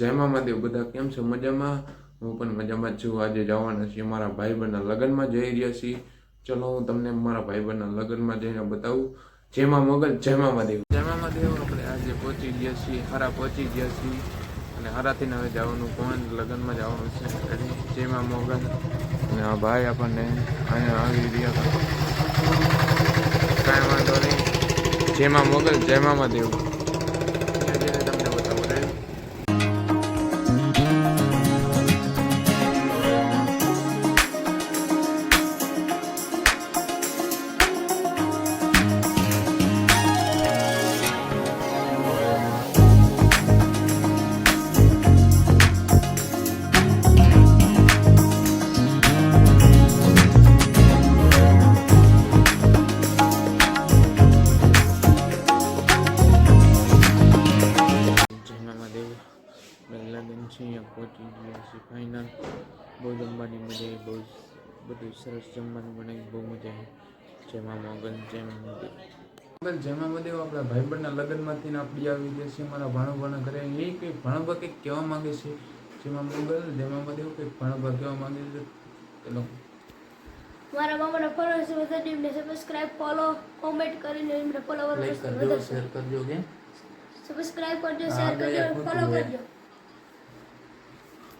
જય મામાદેવ બધા કેમ છે? મજામાં? હું પણ મજામાં છું. આજે જવાના છીએ મારા ભાઈબંધના લગ્નમાં. જઈ રહ્યા છીએ. ચલો, હું તમને મારા ભાઈબંધના લગ્નમાં જઈને બતાવું. જેમાં મગજ જય મહાદેવ. જય મહાદેવ. આપણે આજે પહોંચી ગયા છીએ. હારા પહોંચી ગયા છીએ. અને હારાથી હવે જવાનું કોણ લગ્નમાં જવાનું છે. જેમાં મોગલ. અને આ ભાઈ આપણને અહીંયા આવી રહ્યા કાંઈ વાંધો નહીં. જેમાં મોગલ, જય મામાદેવ અહીંયા પહોંચી ગયા છે ફાઇનલ બહુ જમવાની મજા આવી બહુ બધું સરસ જમવાનું બનાવી બહુ મજા આવી. જેમાં મોગલ જેમાં મોગલ જેમાં મદેવ આપણા ભાઈબંધના લગ્નમાંથી આપણી આવી ગયા છે મારા ભાણુભાના ઘરે એ કંઈક ભાણુભા કંઈક કહેવા માંગે છે. જેમાં મોગલ જેમાં મદેવ કંઈક ભાણુભા કહેવા માંગે છે. ચલો. મારા મામાના ફોલોઅર્સ વધારે એમને સબસ્ક્રાઇબ ફોલો કોમેન્ટ કરીને એમને ફોલોવર લાઈક કરજો શેર કરજો કે સબસ્ક્રાઇબ કરજો શેર કરજો ફોલો કરજો.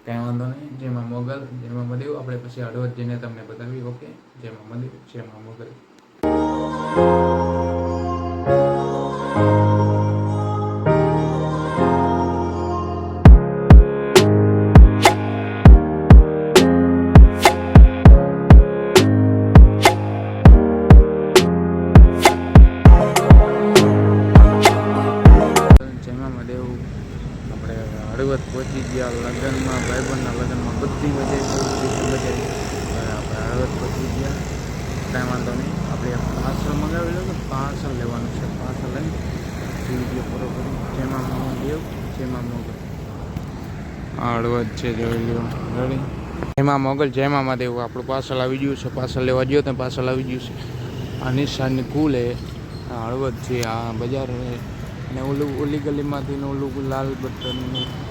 કાંઈ વાંધો નહીં. જેમાં મોગલ, જેમાં મદેવ આપણે પછી હળવદ જઈને તમને બતાવી ઓકે જેમાં મદેવ જેમાં મોગલ. પહોંચી ગયા લગ્નમાં, ભાઈબંધના લગ્નમાં બધી મજા મજા આપણે હળવદ પહોંચી ગયા. કાંઈ વાંધો નહીં. આપણે પાર્સલ મંગાવેલું ને, પાર્સલ લેવાનું છે. પાર્સલ લઈને વીડિયો પૂરો કરી. જેમાં મહાદેવ જેમાં મોગલ હળવદ છે, જોઈ લો રેડી જેમાં મોગલ, જેમાં મહાદેવ. આપણું પાર્સલ આવી ગયું છે. પાર્સલ લેવા ગયો તો પાર્સલ આવી ગયું છે. આ નિશાનની કુલ હળવદ છે, આ બજાર છે. ને ઓલું, ઓલી ગલીમાંથી ને ઓલું લાલ બટનનું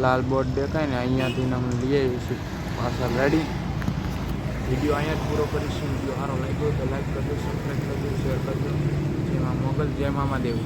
લાલ બોર્ડ દેખાય ને, અહીંયાથી અમે લઈ આવીશું પાછા રેડી વીડિયો અહીંયા જ પૂરો કરીશું. વીડિયો સારો લાગ્યો તો લાઈક કરજો સબસ્ક્રાઈબ કરજો શેર કરજો. જેમાં મોગલ, જય મામા દેવ